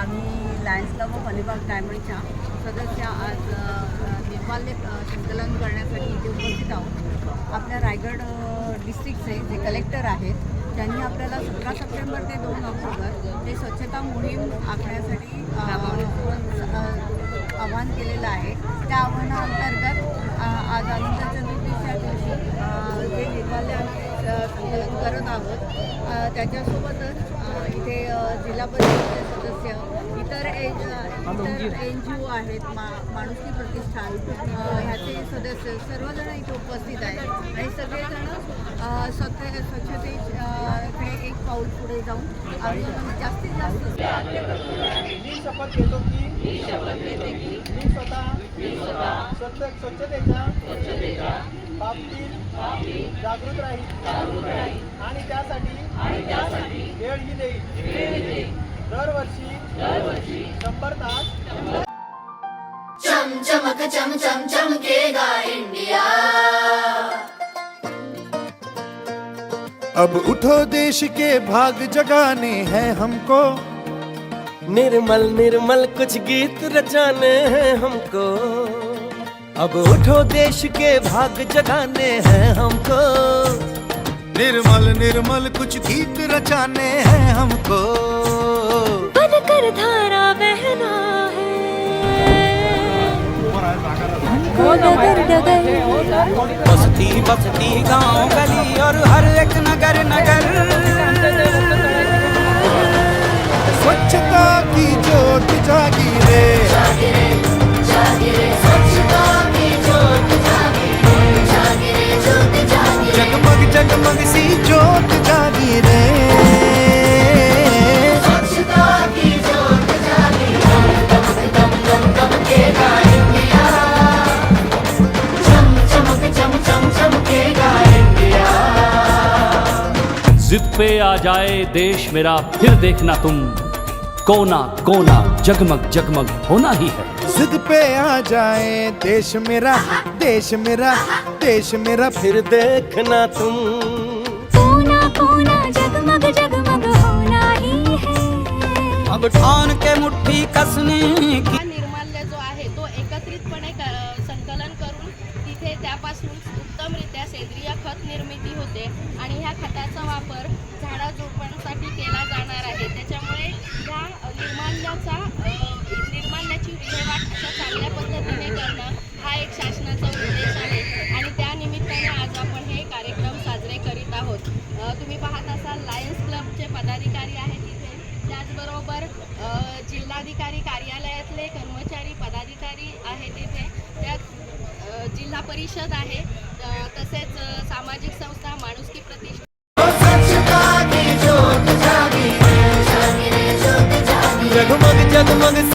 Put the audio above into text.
आम्ही lions club of Alibag डायमंडच्या सदस्य आज निर्माल्य संकलन करण्यासाठी इथे उपस्थित आहोत. आपल्या रायगड डिस्ट्रिक्टचे जे कलेक्टर आहेत त्यांनी आपल्याला सतरा सप्टेंबर ते दोन ऑक्टोबर हे स्वच्छता मोहीम आखण्यासाठी आव्हान आवाहन केलेलं आहे. त्या आव्हानाअंतर्गत आज अनंत चतुर्थीच्या दिवशी जे निर्माल्य आम्ही संकलन करत आहोत त्याच्यासोबतच इथे जिल्हा परिषदेचे सदस्य इतर एन इतर एन जी ओ आहेत मा माणुसकी प्रतिष्ठान ह्याचे सदस्य सर्वजण इथे उपस्थित आहेत. आणि सगळेजण स्वच्छ स्वच्छतेकडे एक पाऊल पुढे जाऊन आपण जास्तीत जास्त मी शपथ घेतो की मी स्वतः स्वच्छ स्वच्छतेच्या बाबतीत जागृत राहील अब उठो देश के भाग जगाने हैं हमको। निर्मल निर्मल, कुछ गीत रचाने हैं हमको। अब उठो देश के भाग जगाने हैं हमको। निर्मल निर्मल कुछ गीत रचाने हैं हमको। बनकर धारा बहना है। बस्ती बस्ती गांव गली और हर एक नगर नगर। जिद पे आ जाए देश मेरा फिर देखना तुम। कोना कोना जगमग जगमग होना ही है। जिद पे आ जाए देश मेरा देश मेरा देश मेरा फिर देखना तुम। कोना कोना जगमग जगमग होना ही है। अब ठान के मुट्ठी कसने की खत निर्मिती होते आणि ह्या खताचा वापर झाडाझुडपांसाठी केला जाणार आहे. त्याच्यामुळे ह्या निर्माल्याचा निर्माल्याची विल्हेवाट अशा चांगल्या पद्धतीने करणं हा एक शासनाचा उद्देश आहे. आणि त्यानिमित्ताने आज आपण हे कार्यक्रम साजरे करीत आहोत. तुम्ही पाहत असाल लायन्स क्लबचे पदाधिकारी आहेत इथे. त्याचबरोबर जिल्हाधिकारी कार्यालयातले कर्मचारी पदाधिकारी आहेत इथे. त्यात जिल्हा परिषद आहे. तसेच सामाजिक संस्था माणुसकी प्रतिष्ठा जगमग जगमग